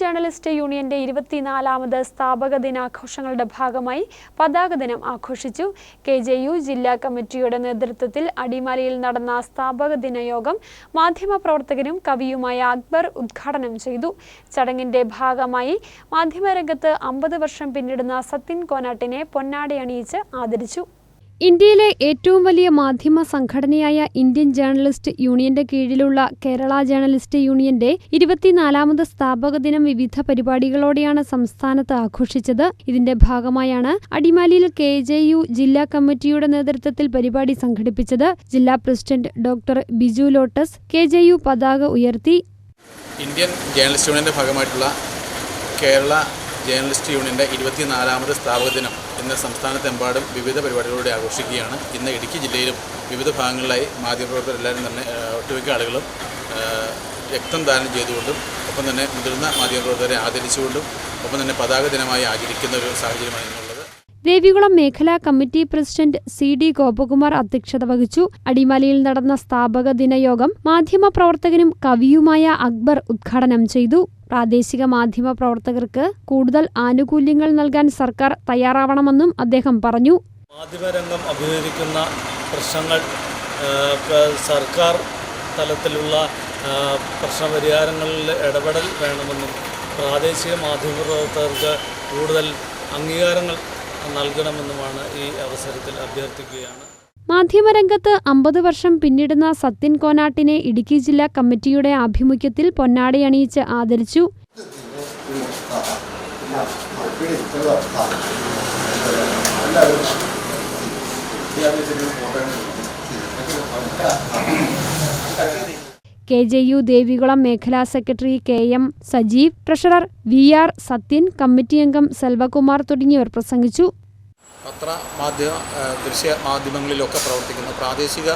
Journalist യൂണിയന്റെ ഇരുപത്തിനാലാമത് സ്ഥാപക ദിനാഘോഷങ്ങളുടെ ഭാഗമായി പതാക ദിനം ആഘോഷിച്ചു. കെ ജെ യു ജില്ലാ കമ്മിറ്റിയുടെ നേതൃത്വത്തിൽ അടിമാലിയിൽ നടന്ന സ്ഥാപക ദിനയോഗം മാധ്യമ മാധ്യമപ്രവർത്തകനും കവിയുമായ അക്ബർ ഉദ്ഘാടനം ചെയ്തു. ചടങ്ങിന്റെ ഭാഗമായി മാധ്യമരംഗത്ത് അമ്പത് വർഷം പിന്നിടുന്ന സത്യൻ കോനാട്ടിനെ പൊന്നാടി അണിയിച്ച് ആദരിച്ചു. ഇന്ത്യയിലെ ഏറ്റവും വലിയ മാധ്യമ സംഘടനയായ ഇന്ത്യൻ ജേർണലിസ്റ്റ് യൂണിയന്റെ കീഴിലുള്ള കേരള ജേർണലിസ്റ്റ് യൂണിയന്റെ ഇരുപത്തിനാലാമത് സ്ഥാപക ദിനം വിവിധ പരിപാടികളോടെയാണ് സംസ്ഥാനത്ത് ആഘോഷിച്ചത്. ഇതിന്റെ ഭാഗമായാണ് അടിമാലിയിൽ കെ ജെ യു ജില്ലാ കമ്മിറ്റിയുടെ നേതൃത്വത്തിൽ പരിപാടി സംഘടിപ്പിച്ചത്. ജില്ലാ president doctor Biju Lotus K J U പതാക ഉയർത്തി. ഇന്ത്യൻ ജേർണലിസ്റ്റ് യൂണിയന്റെ ഭാഗമായിട്ടുള്ള കേരള ജേർണലിസ്റ്റ് യൂണിയന്റെ ഇരുപത്തിനാലാമത് സ്ഥാപക ദിനം ഇന്ന് സംസ്ഥാനത്തെമ്പാടും വിവിധ പരിപാടികളിലൂടെ ആഘോഷിക്കുകയാണ്. ഇന്ന് ഇടുക്കി ജില്ലയിലും വിവിധ ഭാഗങ്ങളിലായി മാധ്യമപ്രവർത്തകരെല്ലാവരും തന്നെ ഒട്ടുമിക്ക ആളുകളും രക്തം ദാനം ചെയ്തുകൊണ്ടും ഒപ്പം തന്നെ മുതിർന്ന മാധ്യമപ്രവർത്തകരെ ആദരിച്ചുകൊണ്ടും ഒപ്പം തന്നെ പതാക ദിനമായി ആചരിക്കുന്ന ഒരു സാഹചര്യമാണ് ദേവികുളം മേഖലാ committee president C D Gopakumar അധ്യക്ഷത വഹിച്ചു. അടിമാലിയിൽ നടന്ന സ്ഥാപക ദിനയോഗം മാധ്യമ പ്രവർത്തകനും കവിയുമായ അക്ബർ ഉദ്ഘാടനം ചെയ്തു. പ്രാദേശിക മാധ്യമ പ്രവർത്തകർക്ക് കൂടുതൽ ആനുകൂല്യങ്ങൾ നൽകാൻ സർക്കാർ തയ്യാറാവണമെന്നും അദ്ദേഹം പറഞ്ഞു. മാധ്യമരംഗം അഭിമുഖീകരിക്കുന്ന പ്രശ്നങ്ങൾ സർക്കാർ തലത്തിലുള്ള പ്രശ്ന പ്രശ്നപരിഹാരങ്ങളിൽ ഇടപെടൽ വേണമെന്നും പ്രാദേശിക മാധ്യമ പ്രവർത്തകർക്ക് കൂടുതൽ അംഗീകാരങ്ങൾ നൽകണമെന്നുമാണ് ഈ അവസരത്തിൽ അഭ്യർത്ഥിക്കുകയാണ്. മാധ്യമരംഗത്ത് അമ്പത് വർഷം പിന്നിടുന്ന സത്യൻ കോനാട്ടിനെ ഇടുക്കി ജില്ലാ കമ്മിറ്റിയുടെ ആഭിമുഖ്യത്തിൽ പൊന്നാടി അണിയിച്ച് ആദരിച്ചു. കെ ജെ യു ദേവികുളം മേഖലാ secretary K M Sajeev treasurer V R Sathyan committee അംഗം സെൽവകുമാർ തുടങ്ങിയവർ പ്രസംഗിച്ചു. പത്ര മാധ്യമ ദൃശ്യ മാധ്യമങ്ങളിലൊക്കെ പ്രവർത്തിക്കുന്ന പ്രാദേശിക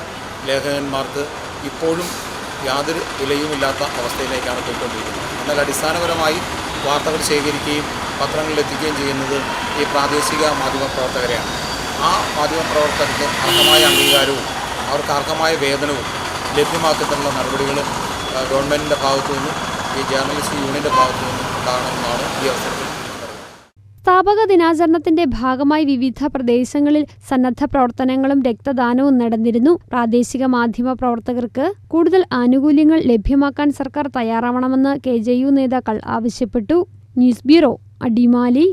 ലേഖകന്മാർക്ക് ഇപ്പോഴും യാതൊരു വിലയുമില്ലാത്ത അവസ്ഥയിലേക്കാണ് പോയിക്കൊണ്ടിരിക്കുന്നത്. എന്നാൽ അടിസ്ഥാനപരമായി വാർത്തകൾ ശേഖരിക്കുകയും പത്രങ്ങളിൽ എത്തിക്കുകയും ചെയ്യുന്നത് ഈ പ്രാദേശിക മാധ്യമ പ്രവർത്തകരെയാണ്. ആ മാധ്യമ പ്രവർത്തകർക്ക് അർഹമായ അംഗീകാരവും അവർക്ക് അർഹമായ വേതനവും ലഭ്യമാക്കുന്നതിനുള്ള നടപടികൾ ഗവൺമെന്റിന്റെ ഭാഗത്തു നിന്നും ഈ ജേർണലിസ്റ്റ് യൂണിയന്റെ ഭാഗത്തു നിന്നും ഉണ്ടാകണമെന്നാണ് ഈ അവസരത്തിൽ സ്ഥാപക ദിനാചരണത്തിന്റെ ഭാഗമായി വിവിധ പ്രദേശങ്ങളിൽ സന്നദ്ധ പ്രവർത്തനങ്ങളും രക്തദാനവും നടന്നിരുന്നു. പ്രാദേശിക മാധ്യമ പ്രവർത്തകർക്ക് കൂടുതൽ ആനുകൂല്യങ്ങൾ ലഭ്യമാക്കാൻ സർക്കാർ തയ്യാറാവണമെന്ന് കെ നേതാക്കൾ ആവശ്യപ്പെട്ടു. News bureau Adimali.